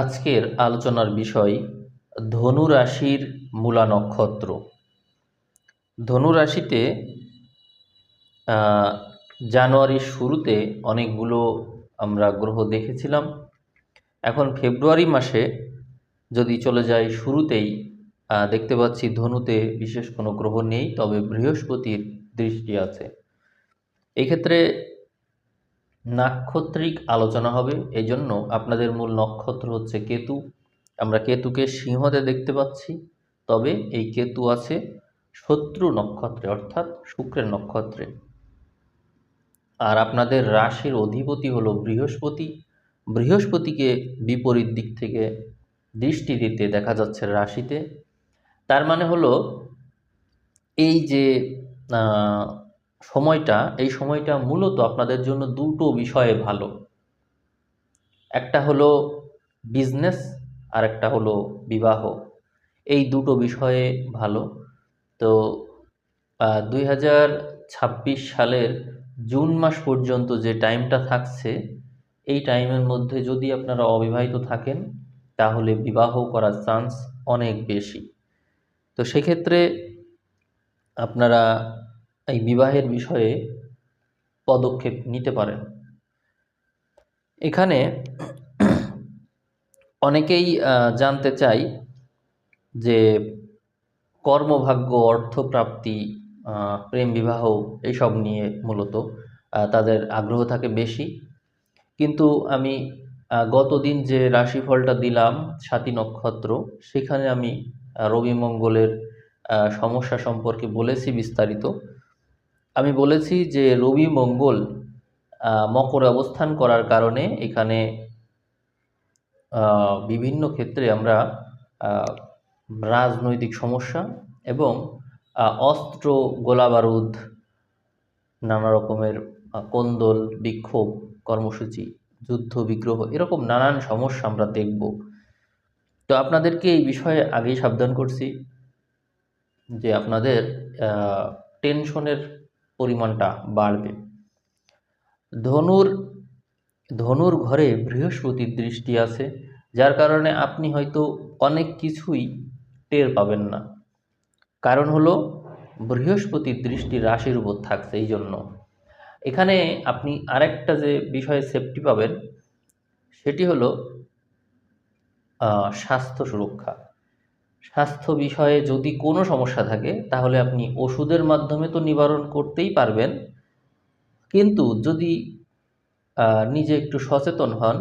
আজকের আলোচনার বিষয় ধনু রাশির মূলা নক্ষত্র। ধনু রাশিতে জানুয়ারির শুরুতে অনেকগুলো আমরা গ্রহ দেখেছিলাম। এখন ফেব্রুয়ারি মাসে যদি চলে যাই শুরুতেই দেখতে পাচ্ছি ধনুতে বিশেষ কোনো গ্রহ নেই, তবে বৃহস্পতির দৃষ্টি আছে। এক্ষেত্রে নাক্ষত্রিক আলোচনা হবে। এই জন্য আপনাদের মূল নক্ষত্র হচ্ছে কেতু। আমরা কেতুকে সিংহতে দেখতে পাচ্ছি। তবে এই কেতু আছে শত্রু নক্ষত্রে, অর্থাৎ শুক্রের নক্ষত্রে। আর আপনাদের রাশির অধিপতি হলো বৃহস্পতি। বৃহস্পতিকে বিপরীত দিক থেকে দৃষ্টি দিতে দেখা যাচ্ছে রাশিতে। তার মানে হলো এই যে সময়টা, এই সময়টা মূলত আপনাদের জন্য দুটো বিষয়ে ভালো। একটা হলো বিজনেস আর একটা হলো বিবাহ। এই দুটো বিষয়ে ভালো। তো দুই হাজার ছাব্বিশ সালের জুন মাস পর্যন্ত যে টাইমটা থাকছে, এই টাইমের মধ্যে যদি আপনারা অবিবাহিত থাকেন, তাহলে বিবাহ করার চান্স অনেক বেশি। তো সেক্ষেত্রে আপনারা এই বিবাহের বিষয়ে পদক্ষেপ নিতে পারেন। এখানে অনেকেই জানতে চাই যে কর্মভাগ্য, অর্থপ্রাপ্তি প্রেম বিবাহ এইসব নিয়ে মূলত তাদের আগ্রহ থাকে বেশি। কিন্তু আমি গতদিন যে রাশিফলটা দিলাম, সাতী নক্ষত্র, সেখানে আমি রবি মঙ্গলের সমস্যা সম্পর্কে বলেছি বিস্তারিত। আমি বলেছি যে রবি মঙ্গল মকরে অবস্থান করার কারণে এখানে বিভিন্ন ক্ষেত্রে আমরা রাজনৈতিক সমস্যা এবং অস্ত্র, গোলাবারুদ, নানা রকমের কোন্দল, বিক্ষোভ, কর্মসূচি, যুদ্ধ, বিগ্রহ এরকম নানান সমস্যা আমরা দেখব। তো আপনাদেরকে এই বিষয়ে আগেই সাবধান করছি যে আপনাদের টেনশনের পরিমাণটা বাড়বে। ধনুর ধনুর ঘরে বৃহস্পতির দৃষ্টি আছে, যার কারণে আপনি হয়তো অনেক কিছুই টের পাবেন না। কারণ হলো, বৃহস্পতির দৃষ্টি রাশির উপর থাকছে এই জন্য। এখানে আপনি আরেকটা যে বিষয়ে সেফটি পাবেন, সেটি হলো স্বাস্থ্য সুরক্ষা। স্বাস্থ্য বিষয়ে যদি কোনো সমস্যা থাকে, তাহলে আপনি ওষুধের মাধ্যমে তো নিবারণ করতেই পারবেন। কিন্তু যদি নিজে একটু সচেতন হন